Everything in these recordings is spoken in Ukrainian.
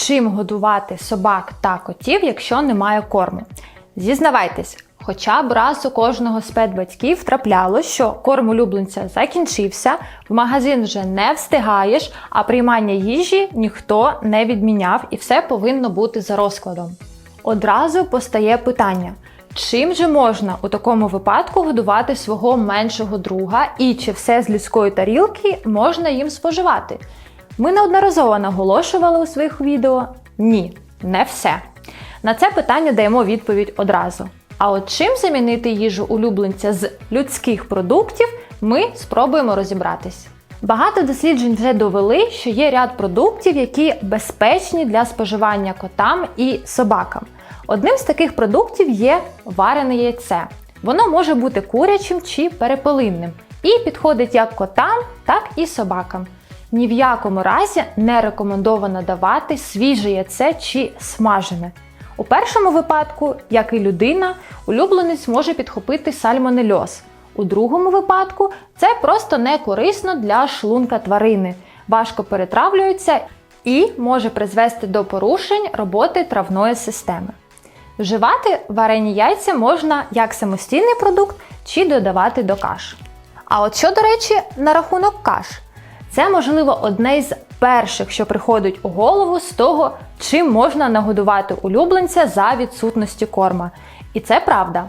чим годувати собак та котів, якщо немає корму. Зізнавайтесь, хоча б раз у кожного з педбатьків трапляло, що корм улюбленця закінчився, в магазин вже не встигаєш, а приймання їжі ніхто не відміняв і все повинно бути за розкладом. Одразу постає питання. Чим же можна у такому випадку годувати свого меншого друга і чи все з людської тарілки можна їм споживати? Ми неодноразово наголошували у своїх відео ні, не все. На це питання даємо відповідь одразу. А от чим замінити їжу улюбленця з людських продуктів, ми спробуємо розібратись. Багато досліджень вже довели, що є ряд продуктів, які безпечні для споживання котам і собакам. Одним з таких продуктів є варене яйце. Воно може бути курячим чи перепелинним і підходить як котам, так і собакам. Ні в якому разі не рекомендовано давати свіже яйце чи смажене. У першому випадку, як і людина, улюбленець може підхопити сальмонельоз. У другому випадку це просто не корисно для шлунка тварини, важко перетравлюється і може призвести до порушень роботи травної системи. Вживати варені яйця можна як самостійний продукт чи додавати до каш. А от що, до речі, на рахунок каш, це можливо одне з перших, що приходить у голову з того, чим можна нагодувати улюбленця за відсутності корма. І це правда.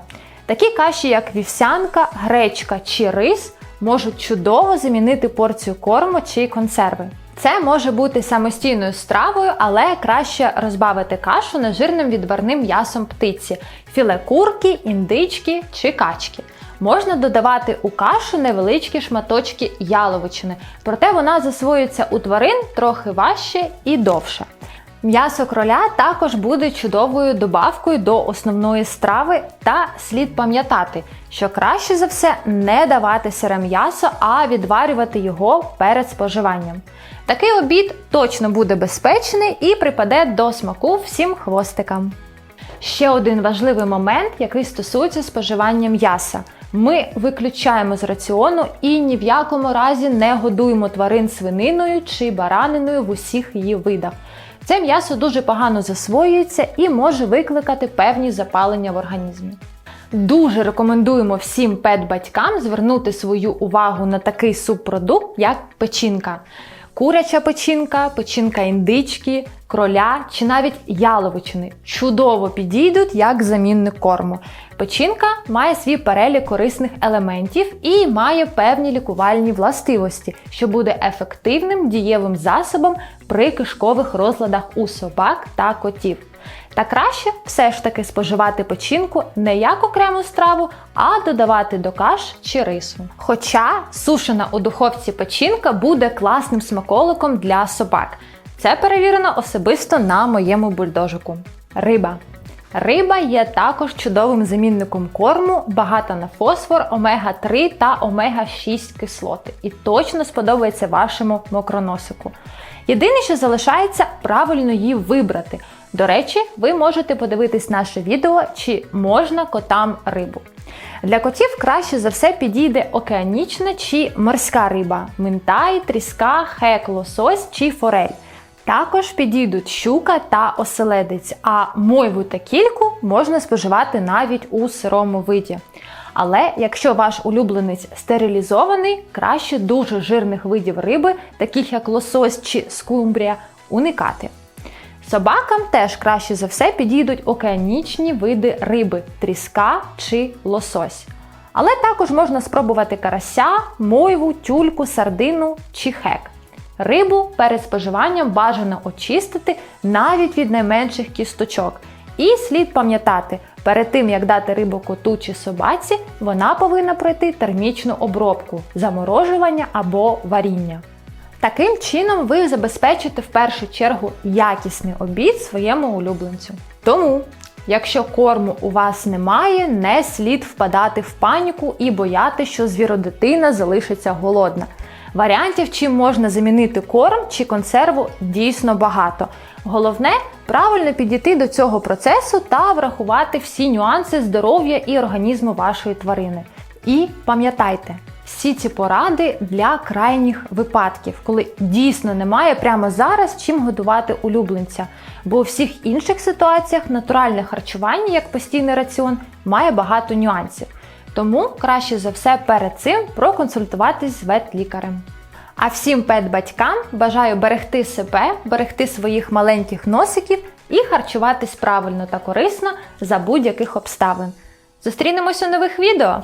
Такі каші, як вівсянка, гречка чи рис, можуть чудово замінити порцію корму чи консерви. Це може бути самостійною стравою, але краще розбавити кашу нежирним відварним м'ясом птиці, філе курки, індички чи качки. Можна додавати у кашу невеличкі шматочки яловичини, проте вона засвоюється у тварин трохи важче і довше. М'ясо кроля також буде чудовою добавкою до основної страви, та слід пам'ятати, що краще за все не давати сире м'ясо, а відварювати його перед споживанням. Такий обід точно буде безпечний і припаде до смаку всім хвостикам. Ще один важливий момент, який стосується споживання м'яса. Ми виключаємо з раціону і ні в якому разі не годуємо тварин свининою чи бараниною в усіх її видах. Це м'ясо дуже погано засвоюється і може викликати певні запалення в організмі. Дуже рекомендуємо всім пет-батькам звернути свою увагу на такий субпродукт, як печінка. Куряча печінка, печінка індички, кроля чи навіть яловичини чудово підійдуть як замінник корму. Печінка має свій перелік корисних елементів і має певні лікувальні властивості, що буде ефективним дієвим засобом при кишкових розладах у собак та котів. Та краще все ж таки споживати печінку не як окрему страву, а додавати до каш чи рису. Хоча сушена у духовці печінка буде класним смаколиком для собак. Це перевірено особисто на моєму бульдожику. Риба. Риба є також чудовим замінником корму, багата на фосфор, омега-3 та омега-6 кислоти. І точно сподобається вашому мокроносику. Єдине, що залишається, правильно її вибрати. До речі, ви можете подивитись наше відео, чи можна котам рибу. Для котів краще за все підійде океанічна чи морська риба минтай, тріска, хек, лосось чи форель. Також підійдуть щука та оселедець, а мойву та кільку можна споживати навіть у сирому виді. Але якщо ваш улюбленець стерилізований, краще дуже жирних видів риби, таких як лосось чи скумбрія, уникати. Собакам теж краще за все підійдуть океанічні види риби тріска чи лосось. Але також можна спробувати карася, мойву, тюльку, сардину чи хек. Рибу перед споживанням бажано очистити навіть від найменших кісточок. І слід пам'ятати, перед тим як дати рибу коту чи собаці, вона повинна пройти термічну обробку, заморожування або варіння. Таким чином ви забезпечите в першу чергу якісний обід своєму улюбленцю. Тому, якщо корму у вас немає, не слід впадати в паніку і бояти, що звіродитина залишиться голодна. Варіантів, чим можна замінити корм чи консерву, дійсно багато. Головне правильно підійти до цього процесу та врахувати всі нюанси здоров'я і організму вашої тварини. І пам'ятайте, Всі ці поради для крайніх випадків, коли дійсно немає прямо зараз чим годувати улюбленця. Бо у всіх інших ситуаціях натуральне харчування, як постійний раціон, має багато нюансів. Тому краще за все перед цим проконсультуватись з ветлікарем. А всім пет-батькам бажаю берегти себе, берегти своїх маленьких носиків і харчуватись правильно та корисно за будь-яких обставин. Зустрінемось у нових відео!